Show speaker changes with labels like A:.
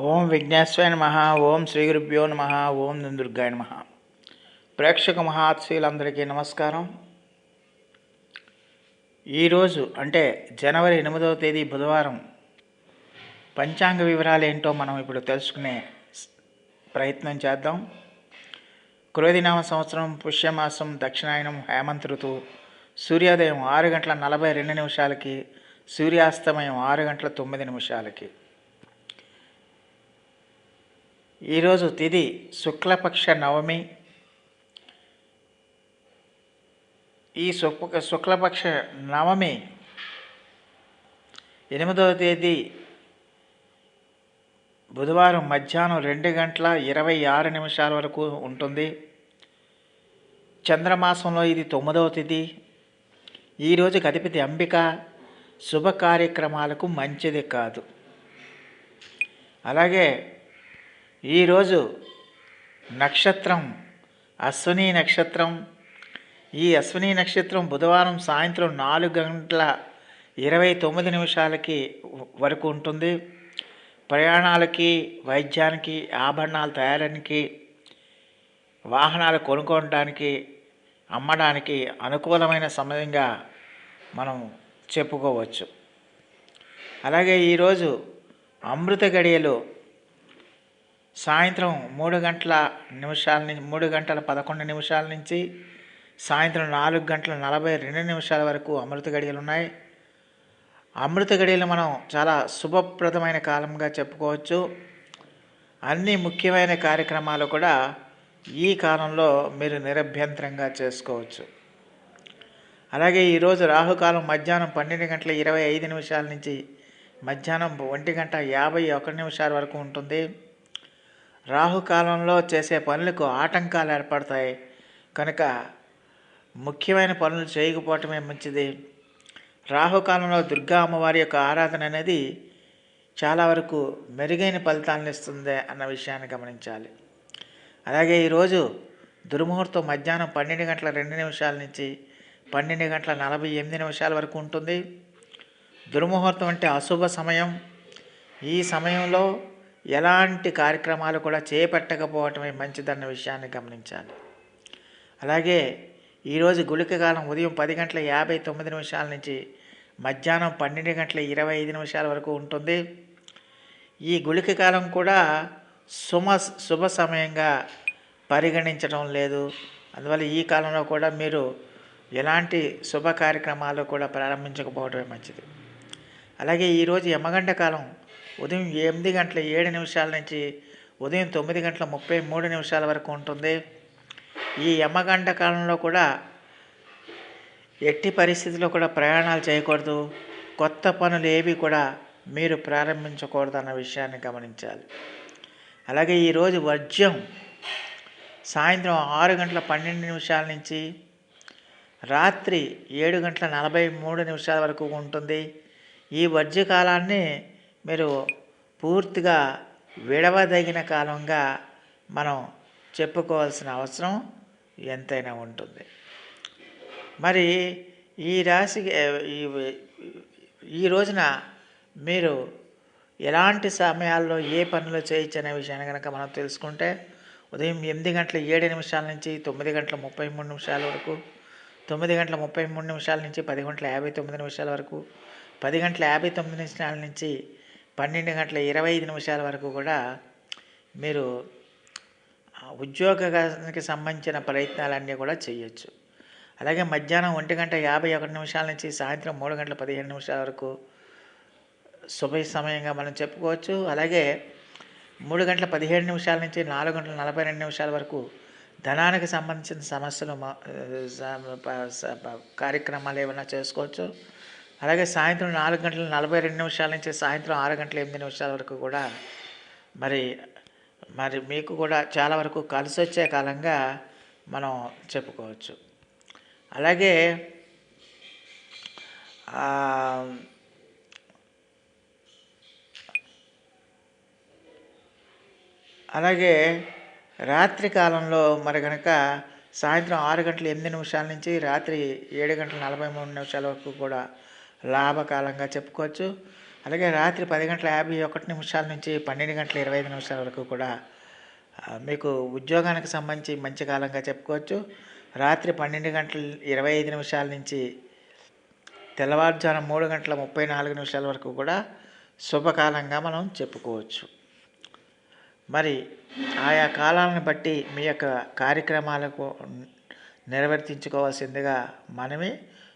A: ఓం విఘ్నేశ్వర నమ ఓం శ్రీ గురుభ్యో నమ ఓం దుర్గాయ నమ. ప్రేక్షక మహాత్సీలందరికీ నమస్కారం. ఈరోజు అంటే జనవరి ఎనిమిదవ తేదీ బుధవారం. పంచాంగ వివరాలు ఏంటో మనం ఇప్పుడు తెలుసుకునే ప్రయత్నం చేద్దాం. క్రోధినామ సంవత్సరం పుష్యమాసం దక్షిణాయనం హేమంత్ ఋతువు. సూర్యోదయం ఆరు గంటల నలభై రెండు నిమిషాలకి సూర్యాస్తమయం ఆరు గంటల తొమ్మిది నిమిషాలకి. ఈరోజు తిది శుక్లపక్ష నవమి. ఈ శుక్ శుక్లపక్ష నవమి ఎనిమిదవ తేదీ బుధవారం మధ్యాహ్నం రెండు గంటల ఇరవై ఆరు నిమిషాల వరకు ఉంటుంది. చంద్రమాసంలో ఇది తొమ్మిదవ తేదీ. ఈరోజు అధిపతి అంబిక శుభ కార్యక్రమాలకు మంచిది కాదు. అలాగే ఈరోజు నక్షత్రం అశ్విని నక్షత్రం. ఈ అశ్విని నక్షత్రం బుధవారం సాయంత్రం నాలుగు గంటల ఇరవై తొమ్మిది నిమిషాలకి వరకు ఉంటుంది. ప్రయాణాలకి వైద్యానికి ఆభరణాలు తయారానికి వాహనాలు కొనుక్కోవడానికి అమ్మడానికి అనుకూలమైన సమయంగా మనం చెప్పుకోవచ్చు. అలాగే ఈరోజు అమృత గడియలు సాయంత్రం మూడు గంటల నిమిషాల నుంచి మూడు గంటల పదకొండు నిమిషాల నుంచి సాయంత్రం నాలుగు గంటల నలభై రెండు నిమిషాల వరకు అమృత గడియలు ఉన్నాయి. అమృత గడియలు మనం చాలా శుభప్రదమైన కాలంగా చెప్పుకోవచ్చు. అన్ని ముఖ్యమైన కార్యక్రమాలు కూడా ఈ కాలంలో మీరు నిరభ్యంతరంగా చేసుకోవచ్చు. అలాగే ఈరోజు రాహుకాలం మధ్యాహ్నం పన్నెండు గంటల ఇరవై ఐదు నిమిషాల నుంచి మధ్యాహ్నం ఒంటి గంట యాభై ఒకటి నిమిషాల వరకు ఉంటుంది. రాహుకాలంలో చేసే పనులకు ఆటంకాలు ఏర్పడతాయి. కనుక ముఖ్యమైన పనులు చేయకపోవటమే మంచిది. రాహుకాలంలో దుర్గా అమ్మవారి యొక్క ఆరాధన అనేది చాలా వరకు మెరుగైన ఫలితాలను ఇస్తుంది అన్న విషయాన్ని గమనించాలి. అలాగే ఈరోజు దుర్ముహూర్తం మధ్యాహ్నం పన్నెండు గంటల రెండు నిమిషాల నుంచి పన్నెండు గంటల నలభై ఎనిమిది నిమిషాల వరకు ఉంటుంది. దుర్ముహూర్తం అంటే అశుభ సమయం. ఈ సమయంలో ఎలాంటి కార్యక్రమాలు కూడా చేపట్టకపోవటమే మంచిదన్న విషయాన్ని గమనించాలి. అలాగే ఈరోజు గుళిక కాలం ఉదయం పది గంటల యాభై తొమ్మిది నిమిషాల నుంచి మధ్యాహ్నం పన్నెండు గంటల ఇరవై ఐదు నిమిషాల వరకు ఉంటుంది. ఈ గుళిక కాలం కూడా సుమ శుభ సమయంగా పరిగణించడం లేదు. అందువల్ల ఈ కాలంలో కూడా మీరు ఎలాంటి శుభ కార్యక్రమాలు కూడా ప్రారంభించకపోవడమే మంచిది. అలాగే ఈరోజు యమగండ కాలం ఉదయం ఎనిమిది గంటల ఏడు నిమిషాల నుంచి ఉదయం తొమ్మిది గంటల ముప్పై మూడు నిమిషాల వరకు ఉంటుంది. ఈ యమగంట కాలంలో కూడా ఎట్టి పరిస్థితుల్లో కూడా ప్రయాణాలు చేయకూడదు. కొత్త పనులు ఏవి కూడా మీరు ప్రారంభించకూడదు అన్న విషయాన్ని గమనించాలి. అలాగే ఈరోజు వర్జ్యం సాయంత్రం ఆరు గంటల పన్నెండు నిమిషాల నుంచి రాత్రి ఏడు గంటల నలభై మూడు నిమిషాల వరకు ఉంటుంది. ఈ వర్జ్య కాలాన్ని మీరు పూర్తిగా విడవదగిన కాలంగా మనం చెప్పుకోవాల్సిన అవసరం ఎంతైనా ఉంటుంది. మరి ఈ రాశికి ఈ ఈ రోజున మీరు ఎలాంటి సమయాల్లో ఏ పనులు చేయొచ్చు అనే విషయాన్ని కనుక మనం తెలుసుకుంటే ఉదయం ఎనిమిది గంటల ఏడు నిమిషాల నుంచి తొమ్మిది గంటల ముప్పై మూడు నిమిషాల వరకు తొమ్మిది గంటల ముప్పై మూడు నిమిషాల నుంచి పది గంటల యాభై తొమ్మిది నిమిషాల వరకు పది గంటల యాభై తొమ్మిది నిమిషాల నుంచి పన్నెండు గంటల ఇరవై ఐదు నిమిషాల వరకు కూడా మీరు ఉద్యోగానికి సంబంధించిన ప్రయత్నాలన్నీ కూడా చేయొచ్చు. అలాగే మధ్యాహ్నం ఒంటి గంట యాభై ఒకటి నిమిషాల నుంచి సాయంత్రం మూడు గంటల పదిహేను నిమిషాల వరకు శుభ సమయంగా మనం చెప్పుకోవచ్చు. అలాగే మూడు గంటల పదిహేడు నిమిషాల నుంచి నాలుగు గంటల నలభై రెండు నిమిషాల వరకు ధనానికి సంబంధించిన సమస్యలు మా- కార్యక్రమాలు ఏమైనా చేసుకోవచ్చు. అలాగే సాయంత్రం నాలుగు గంటల నలభై రెండు నిమిషాల నుంచి సాయంత్రం ఆరు గంటల ఎనిమిది నిమిషాల వరకు కూడా మరి మరి మీకు కూడా చాలా వరకు కలిసి వచ్చే కాలంగా మనం చెప్పుకోవచ్చు. అలాగే అలాగే రాత్రి కాలంలో మరి కనుక సాయంత్రం ఆరు గంటల ఎనిమిది నిమిషాల నుంచి రాత్రి ఏడు గంటల నలభై మూడు నిమిషాల వరకు కూడా లాభకాలంగా చెప్పుకోవచ్చు. అలాగే రాత్రి పది గంటల యాభై ఒకటి నిమిషాల నుంచి పన్నెండు గంటల ఇరవై ఐదు నిమిషాల వరకు కూడా మీకు ఉద్యోగానికి సంబంధించి మంచి కాలంగా చెప్పుకోవచ్చు. రాత్రి పన్నెండు గంటల ఇరవై ఐదు నిమిషాల నుంచి తెల్లవారుజామున మూడు గంటల ముప్పై నాలుగు నిమిషాల వరకు కూడా శుభకాలంగా మనం చెప్పుకోవచ్చు. మరి ఆయా కాలాలను బట్టి మీ యొక్క కార్యక్రమాలకు నిర్వర్తించుకోవాల్సిందిగా మనమే